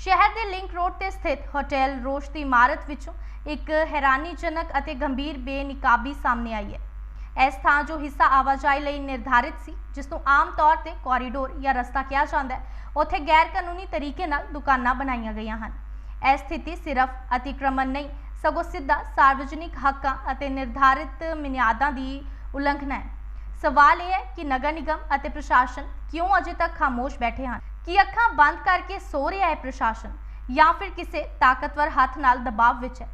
ਸ਼ਹਿਰ ਦੇ link road ਤੇ ਸਥਿਤ ਹੋਟਲ ਰੋਸ਼ ਦੀ ਇਮਾਰਤ ਵਿੱਚੋਂ ਇੱਕ ਹੈਰਾਨੀਜਨਕ ਅਤੇ ਗੰਭੀਰ ਬੇਨਿਕਾਬੀ ਸਾਹਮਣੇ ਆਈ ਹੈ। ਇਸ ਥਾਂ ਜੋ ਹਿੱਸਾ ਆਵਾਜਾਈ ਲਈ ਨਿਰਧਾਰਿਤ ਸੀ, ਜਿਸ ਨੂੰ ਆਮ ਤੌਰ ਤੇ ਕੋਰੀਡੋਰ ਜਾਂ ਰਸਤਾ ਕਿਹਾ ਜਾਂਦਾ ਹੈ, ਉੱਥੇ ਗੈਰ ਕਾਨੂੰਨੀ ਤਰੀਕੇ ਨਾਲ ਦੁਕਾਨਾਂ ਬਣਾਈਆਂ ਗਈਆਂ ਹਨ। ਇਹ ਸਥਿਤੀ ਸਿਰਫ ਅਤੀਕ੍ਰਮਣ ਨਹੀਂ, ਸਗੋਂ ਸਿੱਧਾ ਸਾਰਵਜਨਿਕ ਹੱਕਾਂ ਅਤੇ ਨਿਰਧਾਰਿਤ ਮਿਆਦਾਂ ਦੀ ਉਲੰਘਣਾ ਹੈ। ਸਵਾਲ ਇਹ ਹੈ ਕਿ ਨਗਰ ਨਿਗਮ ਅਤੇ ਪ੍ਰਸ਼ਾਸਨ ਕਿਉਂ ਅਜੇ ਤੱਕ ਖਾਮੋਸ਼ ਬੈਠੇ ਹਨ? ਕੀ ਅੱਖਾਂ ਬੰਦ ਕਰਕੇ ਸੋ ਰਿਹਾ ਹੈ ਪ੍ਰਸ਼ਾਸਨ ਜਾਂ ਫਿਰ ਕਿਸੇ ਤਾਕਤਵਰ ਹੱਥ ਨਾਲ ਦਬਾਅ ਵਿੱਚ ਹੈ?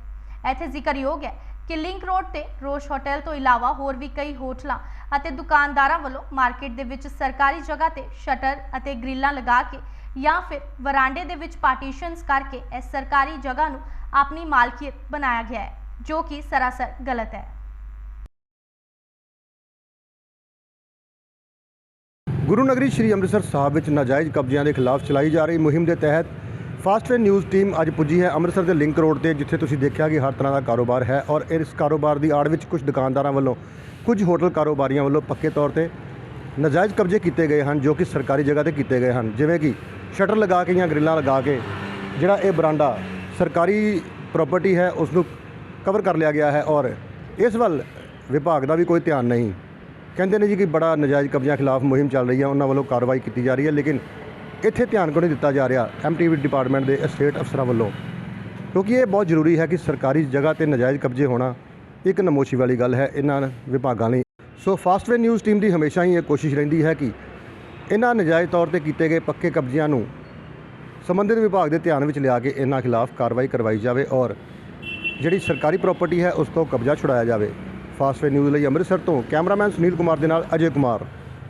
ਇੱਥੇ ਜ਼ਿਕਰਯੋਗ ਹੈ ਕਿ ਲਿੰਕ ਰੋਡ ਤੇ ਰੋਸ਼ ਹੋਟਲ ਤੋਂ ਇਲਾਵਾ ਹੋਰ ਵੀ ਕਈ ਹੋਟਲਾਂ ਅਤੇ ਦੁਕਾਨਦਾਰਾਂ ਵੱਲੋਂ ਮਾਰਕੀਟ ਦੇ ਵਿੱਚ ਸਰਕਾਰੀ ਜਗ੍ਹਾ ਤੇ ਸ਼ਟਰ ਅਤੇ ਗ੍ਰਿਲਾਂ ਲਗਾ ਕੇ ਜਾਂ ਫਿਰ ਵਰਾਂਡੇ ਦੇ ਵਿੱਚ ਪਾਰਟੀਸ਼ਨਸ ਕਰਕੇ ਇਸ ਸਰਕਾਰੀ ਜਗ੍ਹਾ ਨੂੰ ਆਪਣੀ ਮਾਲਕੀਅਤ ਬਣਾਇਆ ਗਿਆ ਹੈ, ਜੋ ਕਿ ਸਰਾਸਰ ਗਲਤ ਹੈ। ਗੁਰੂ ਨਗਰੀ ਸ੍ਰੀ ਅੰਮ੍ਰਿਤਸਰ ਸਾਹਿਬ ਵਿੱਚ ਨਾਜਾਇਜ਼ ਕਬਜ਼ਿਆਂ ਦੇ ਖਿਲਾਫ ਚਲਾਈ ਜਾ ਰਹੀ ਮੁਹਿੰਮ ਦੇ ਤਹਿਤ ਫਾਸਟ ਫਾਸਟਵੇ ਨਿਊਜ਼ ਟੀਮ ਅੱਜ ਪੁੱਜੀ ਹੈ ਅੰਮ੍ਰਿਤਸਰ ਦੇ ਲਿੰਕ ਰੋਡ ਤੇ, ਜਿੱਥੇ ਤੁਸੀਂ ਦੇਖਿਆ ਕਿ ਹਰ ਤਰ੍ਹਾਂ ਦਾ ਕਾਰੋਬਾਰ ਹੈ ਔਰ ਇਸ ਕਾਰੋਬਾਰ ਦੀ ਆੜ ਵਿੱਚ ਕੁਝ ਦੁਕਾਨਦਾਰਾਂ ਵੱਲੋਂ ਕੁਝ ਹੋਟਲ ਕਾਰੋਬਾਰੀਆਂ ਵੱਲੋਂ ਪੱਕੇ ਤੌਰ ਤੇ ਨਾਜਾਇਜ਼ ਕਬਜ਼ੇ ਕੀਤੇ ਗਏ ਹਨ, ਜੋ ਕਿ ਸਰਕਾਰੀ ਜਗ੍ਹਾ ਤੇ ਕੀਤੇ ਗਏ ਹਨ। ਜਿਵੇਂ ਕਿ ਸ਼ਟਰ ਲਗਾ ਕੇ ਜਾਂ ਗ੍ਰਿਲਾਂ ਲਗਾ ਕੇ, ਜਿਹੜਾ ਇਹ ਬਰਾਂਡਾ ਸਰਕਾਰੀ ਪ੍ਰਾਪਰਟੀ ਹੈ ਉਸ ਨੂੰ ਕਵਰ ਕਰ ਲਿਆ ਗਿਆ ਹੈ ਔਰ ਇਸ ਵੱਲ ਵਿਭਾਗ ਦਾ ਵੀ ਕੋਈ ਧਿਆਨ ਨਹੀਂ। ਕਹਿੰਦੇ ਨੇ ਜੀ ਕਿ ਬੜਾ ਨਜਾਇਜ਼ ਕਬਜ਼ਿਆਂ ਖਿਲਾਫ ਮੁਹਿੰਮ ਚੱਲ ਰਹੀ ਹੈ, ਉਹਨਾਂ ਵੱਲੋਂ ਕਾਰਵਾਈ ਕੀਤੀ ਜਾ ਰਹੀ ਹੈ, ਲੇਕਿਨ ਇੱਥੇ ਧਿਆਨ ਕਿਉਂ ਨਹੀਂ ਦਿੱਤਾ ਜਾ ਰਿਹਾ ਐਮਟੀਵੀ ਡਿਪਾਰਟਮੈਂਟ ਦੇ ਸਟੇਟ ਅਫਸਰਾਂ ਵੱਲੋਂ? ਕਿਉਂਕਿ ਇਹ ਬਹੁਤ ਜ਼ਰੂਰੀ ਹੈ ਕਿ ਸਰਕਾਰੀ ਜਗ੍ਹਾ ਤੇ ਨਜਾਇਜ਼ ਕਬਜ਼ੇ ਹੋਣਾ ਇੱਕ ਨਮੋਸ਼ੀ ਵਾਲੀ ਗੱਲ ਹੈ ਇਹਨਾਂ ਵਿਭਾਗਾਂ ਲਈ। ਸੋ ਫਾਸਟਵੇ ਨਿਊਜ਼ ਟੀਮ ਦੀ ਹਮੇਸ਼ਾ ਹੀ ਇਹ ਕੋਸ਼ਿਸ਼ ਰਹਿੰਦੀ ਹੈ ਕਿ ਇਹਨਾਂ ਨਜਾਇਜ਼ ਤੌਰ ਤੇ ਕੀਤੇ ਗਏ ਪੱਕੇ ਕਬਜ਼ਿਆਂ ਨੂੰ ਸੰਬੰਧਿਤ ਵਿਭਾਗ ਦੇ ਧਿਆਨ ਵਿੱਚ ਲਿਆ ਕੇ ਇਹਨਾਂ ਖਿਲਾਫ ਕਾਰਵਾਈ ਕਰਵਾਈ ਜਾਵੇ ਔਰ ਜਿਹੜੀ ਸਰਕਾਰੀ ਪ੍ਰਾਪਰਟੀ ਹੈ ਉਸ ਤੋਂ ਕਬਜ਼ਾ ਛੁਡਾਇਆ ਜਾਵੇ। ਫਾਸਟਵੇ ਨਿਊਜ਼ ਲਈ ਅੰਮ੍ਰਿਤਸਰ ਤੋਂ ਕੈਮਰਾਮੈਨ ਸੁਨੀਲ ਕੁਮਾਰ ਦੇ ਨਾਲ ਅਜੇ ਕੁਮਾਰ।